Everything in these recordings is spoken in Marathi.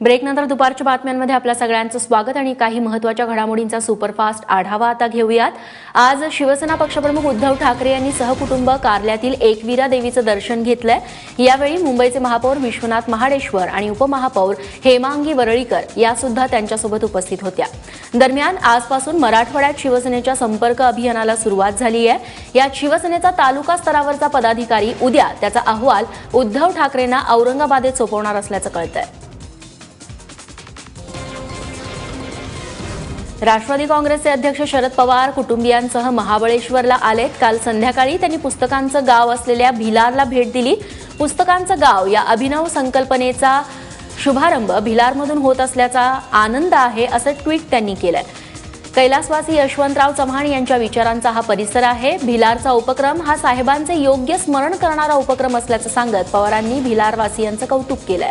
ब्रेकनंतर दुपारच्या बातम्यांमध्ये आपल्या सगळ्यांचं स्वागत आणि काही महत्त्वाच्या घडामोडींचा सुपरफास्ट आढावा आता घेऊयात. आज शिवसेना पक्षप्रमुख उद्धव ठाकरे यांनी सहकुटुंब कारल्यातील एकवीरा देवीचं दर्शन घेतलंय. यावेळी मुंबईचे महापौर विश्वनाथ महाडेश्वर आणि उपमहापौर हेमांगी वरळीकर या सुद्धा त्यांच्यासोबत उपस्थित होत्या. दरम्यान आजपासून मराठवाड्यात शिवसेनेच्या संपर्क अभियानाला सुरुवात झाली आहे यात शिवसेनेचा तालुका स्तरावरचा पदाधिकारी उद्या त्याचा अहवाल उद्धव ठाकरेंना औरंगाबादेत सोपवणार असल्याचं कळतंय. राष्ट्रवादी काँग्रेसचे अध्यक्ष शरद पवार कुटुंबियांसह महाबळेश्वरला आलेत. काल संध्याकाळी त्यांनी पुस्तकांचं गाव असलेल्या भिलारला भेट दिली. पुस्तकांचं गाव या अभिनव संकल्पनेचा शुभारंभ भिलारमधून होत असल्याचा आनंद आहे असं ट्विट त्यांनी केलं कैलासवासी यशवंतराव चव्हाण यांच्या विचारांचा हा परिसर आहे. भिलारचा उपक्रम हा साहेबांचे योग्य स्मरण करणारा उपक्रम असल्याचं सांगत पवारांनी भिलारवासियांचं कौतुक केलंय.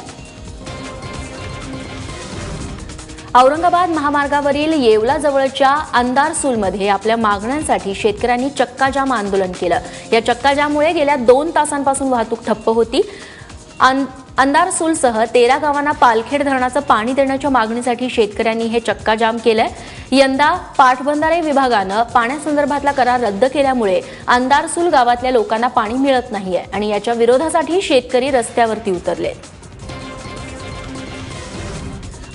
औरंगाबाद महामार्गावरील येवला जवळच्या अंदारसूलमध्ये आपल्या मागण्यांसाठी शेतकऱ्यांनी चक्काजाम आंदोलन केलं. या चक्काजाममुळे गेल्या दोन तासांपासून वाहतूक ठप्प होती. अंदारसूलसह तेरा गावांना पालखेड धरणाचं पाणी देण्याच्या मागणीसाठी शेतकऱ्यांनी हे चक्काजाम केलंय. यंदा पाटबंधारे विभागानं पाण्यासंदर्भातला करार रद्द केल्यामुळे अंदारसूल गावातल्या लोकांना पाणी मिळत नाहीये आणि याच्या विरोधासाठी शेतकरी रस्त्यावरती उतरले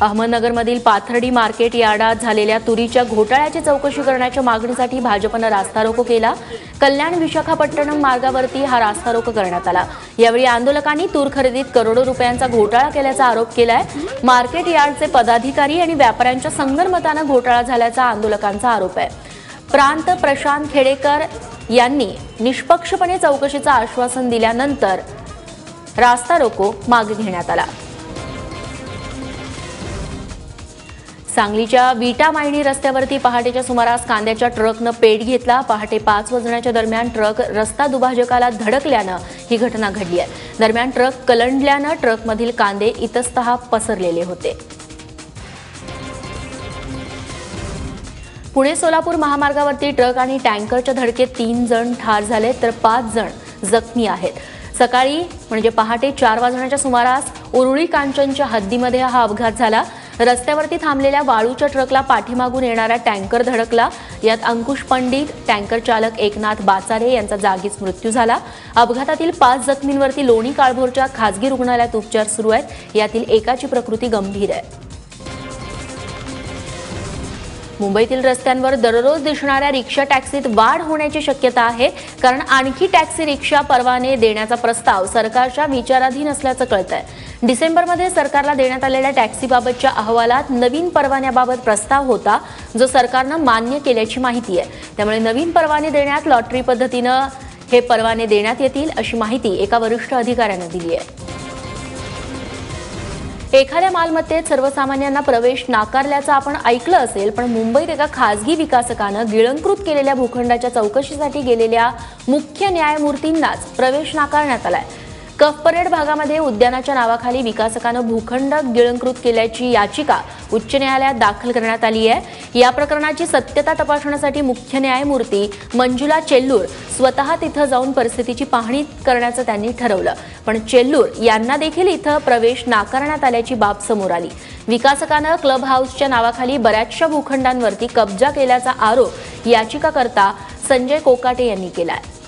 अहमदनगरमधील पाथर्डी मार्केट यार्डात झालेल्या तुरीच्या घोटाळ्याची चौकशी करण्याच्या मागणीसाठी भाजपनं रास्ता रोको केला. कल्याण विशाखापट्टणम मार्गावरती हा रास्ता रोको करण्यात आला. यावेळी आंदोलकांनी तूर खरेदीत करोडो रुपयांचा घोटाळा केल्याचा आरोप केलाय. मार्केट यार्डचे पदाधिकारी आणि व्यापाऱ्यांच्या संगनमतानं घोटाळा झाल्याचा आंदोलकांचा आरोप आहे. प्रांत प्रशांत खेडेकर यांनी निष्पक्षपणे चौकशीचं आश्वासन दिल्यानंतर रास्ता रोको मागे घेण्यात आला. सांगलीच्या विटा मायणी रस्त्यावरती पहाटेच्या सुमारास कांद्याच्या ट्रकनं पेट घेतला. पहाटे पाच वाजण्याच्या दरम्यान ट्रक रस्ता दुभाजकाला धडकल्यानं ही घटना घडली आहे. दरम्यान ट्रक कलंडल्यानं ट्रकमधील कांदे इतस्त पसरलेले होते. पुणे सोलापूर महामार्गावरती ट्रक आणि टँकरच्या धडकेत तीन जण ठार झाले तर पाच जण जखमी आहेत. सकाळी म्हणजे पहाटे चार वाजण्याच्या सुमारास उरुळी कांचनच्या हद्दीमध्ये हा अपघात झाला. रस्त्यावरती थांबलेल्या वाळूच्या ट्रकला पाठीमागून येणारा टँकर धडकला. यात अंकुश पंडित टँकर चालक एकनाथ बाचारे यांचा जागीच मृत्यू झाला. अपघातातील पाच जखमींवरती लोणी काळभोरच्या खासगी रुग्णालयात उपचार सुरू आहेत. यातील एकाची प्रकृती गंभीर आहे. मुंबईतील रस्त्यांवर दररोज दिसणाऱ्या रिक्षा टॅक्सीत वाढ होण्याची शक्यता आहे कारण आणखी टॅक्सी रिक्षा परवाने देण्याचा प्रस्ताव सरकारच्या विचाराधीन असल्याचं कळत आहे डिसेंबरमध्ये सरकारला देण्यात आलेल्या टॅक्सीबाबतच्या अहवालात नवीन परवान्याबाबत प्रस्ताव होता जो सरकारनं मान्य केल्याची माहिती आहे. त्यामुळे नवीन परवाने देण्यात लॉटरी पद्धतीनं हे परवाने देण्यात येतील अशी माहिती एका वरिष्ठ अधिकाऱ्यानं दिली आहे. एखाद्या मालमत्तेत सर्वसामान्यांना प्रवेश नाकारल्याचं आपण ऐकलं असेल पण मुंबईत एका खासगी विकासकानं गिळंकृत केलेल्या भूखंडाच्या चौकशीसाठी गेलेल्या मुख्य न्यायमूर्तींनाच प्रवेश नाकारण्यात आलाय. कफ परेड भागामध्ये उद्यानाच्या नावाखाली विकासकानं भूखंड गिळंकृत केल्याची याचिका उच्च न्यायालयात दाखल करण्यात आली आहे. या प्रकरणाची सत्यता तपासण्यासाठी मुख्य न्यायमूर्ती मंजुला चेल्लूर स्वतः तिथं जाऊन परिस्थितीची पाहणी करण्याचं त्यांनी ठरवलं. पण चेल्लूर यांना देखील इथं प्रवेश नाकारण्यात आल्याची बाब समोर आली. विकासकानं क्लब हाऊसच्या नावाखाली बऱ्याचशा भूखंडांवरती कब्जा केल्याचा आरोप याचिकाकर्ता संजय कोकाटे यांनी केला आहे